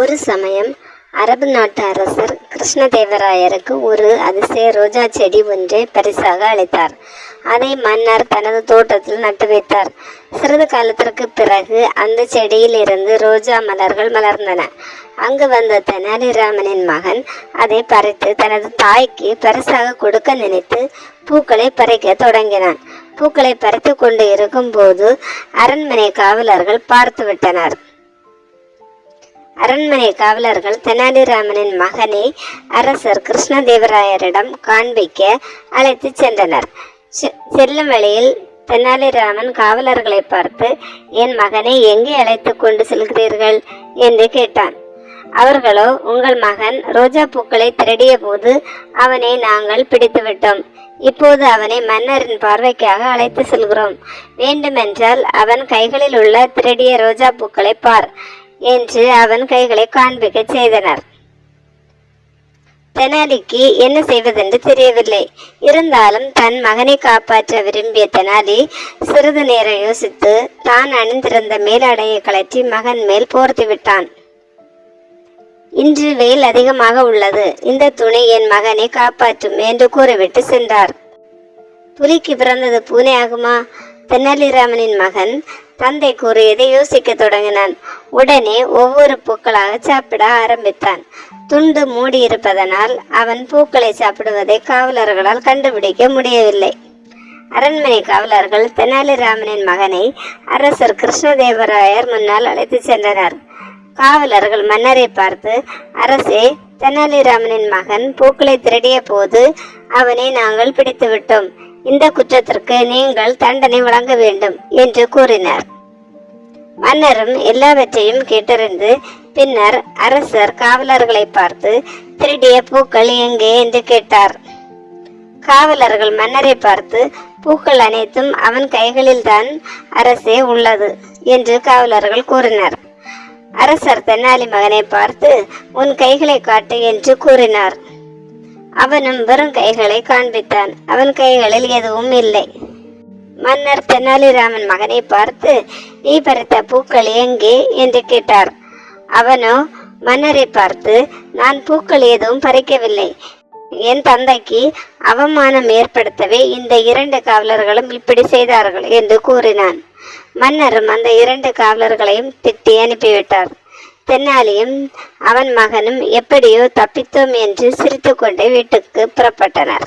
ஒரு சமயம் அரபு நாட்டு அரசர் கிருஷ்ணதேவராயருக்கு ஒரு அதிசய ரோஜா செடி ஒன்றை பரிசாக அளித்தார். அதை மன்னர் தனது தோட்டத்தில் நட்டு வைத்தார். சிறிது காலத்திற்கு பிறகு அந்த செடியில் இருந்து ரோஜா மலர்கள் மலர்ந்தன. அங்கு வந்த தெனாலிராமனின் மகன் அதை பறித்து தனது தாய்க்கு பரிசாக கொடுக்க நினைத்து பூக்களை பறிக்க தொடங்கினான். பூக்களை பறித்து கொண்டு இருக்கும்போது அரண்மனை காவலர்கள் பார்த்து விட்டனர் அரண்மனை காவலர்கள் தெனாலிராமனின் மகனை அரசர் கிருஷ்ணதேவராயரிடம் காண்பிக்க அழைத்துச் சென்றனர். செ- செல்லும் வழியில் தெனாலிராமன் காவலர்களை பார்த்து என் மகனை எங்கே அழைத்து கொண்டு செல்கிறீர்கள்? என்று கேட்டான். அவர்களோ உங்கள் மகன் ரோஜா பூக்களை திருடிய போது அவனை நாங்கள் பிடித்து விட்டோம். இப்போது அவனை மன்னரின் பார்வைக்காக அழைத்து செல்கிறோம். வேண்டுமென்றால் அவன் கைகளில் உள்ள திருடிய ரோஜா பூக்களை பார். என்று அவன் கைகளை காண்பிக்க செய்தனர். தெனாலிக்கு என்ன செய்வதென்று தெரியவில்லை. இருந்தாலும் தன் மகனை காப்பாற்ற விரும்பிய தெனாலி சிறிது நேரம் யோசித்து தான் அணிந்திருந்த மேலாடையை கலற்றி மகன் மேல் போர்த்து விட்டான். இன்று வெயில் அதிகமாக உள்ளது. இந்த துணி என் மகனை காப்பாற்றும் என்று கூறிவிட்டு சென்றார். புலிக்கு பிறந்தது பூனை ஆகுமா தெனாலிராமனின் மகன். தந்தை கூறியதை யோசிக்க தொடங்கினான்? உடனே ஒவ்வொரு பூக்களாக சாப்பிட ஆரம்பித்தான். துண்டு மூடியிருப்பதனால் அவன் பூக்களை சாப்பிடுவதை காவலர்களால் கண்டுபிடிக்க முடியவில்லை. அரண்மனை காவலர்கள் தெனாலிராமனின் மகனை அரசர் கிருஷ்ணதேவராயர் முன்னால் அழைத்துச் சென்றனர். காவலர்கள் மன்னரை பார்த்து அரசே தெனாலிராமனின் மகன் பூக்களை திருடிய போது அவனை நாங்கள் பிடித்து விட்டோம் இந்த குற்றத்திற்கு நீங்கள் தண்டனை வழங்க வேண்டும் என்று கூறினார். மன்னரும் எல்லாவற்றையும் கேட்டறிந்து பின்னர் அரசர் காவலர்களை பார்த்து திருடிய பூக்கள் எங்கே? என்று கேட்டார். காவலர்கள் மன்னரை பார்த்து பூக்கள் அனைத்தும் அவன் கைகளில்தான் அரசே உள்ளது என்று காவலர்கள் கூறினர். அரசர் தென்னாலி மகனை பார்த்து உன் கைகளை காட்டு என்று கூறினார். அவனும் வெறும் கைகளை காண்பித்தான். அவன் கைகளில் எதுவும் இல்லை. மன்னர் தெனாலிராமன் மகனை பார்த்து நீ பறித்த பூக்கள் எங்கே? என்று கேட்டார். அவனோ? மன்னரை பார்த்து நான் பூக்கள் எதுவும் பறிக்கவில்லை. என் தந்தைக்கு அவமானம் ஏற்படுத்தவே இந்த இரண்டு காவலர்களும் இப்படி செய்தார்கள் என்று கூறினான். மன்னரும் அந்த இரண்டு காவலர்களையும் திட்டி அனுப்பிவிட்டார். தென்னாலியும் அவன் மகனும் எப்படியோ தப்பித்தோம் என்று சிரித்துக்கொண்டே வீட்டுக்கு புறப்பட்டனர்.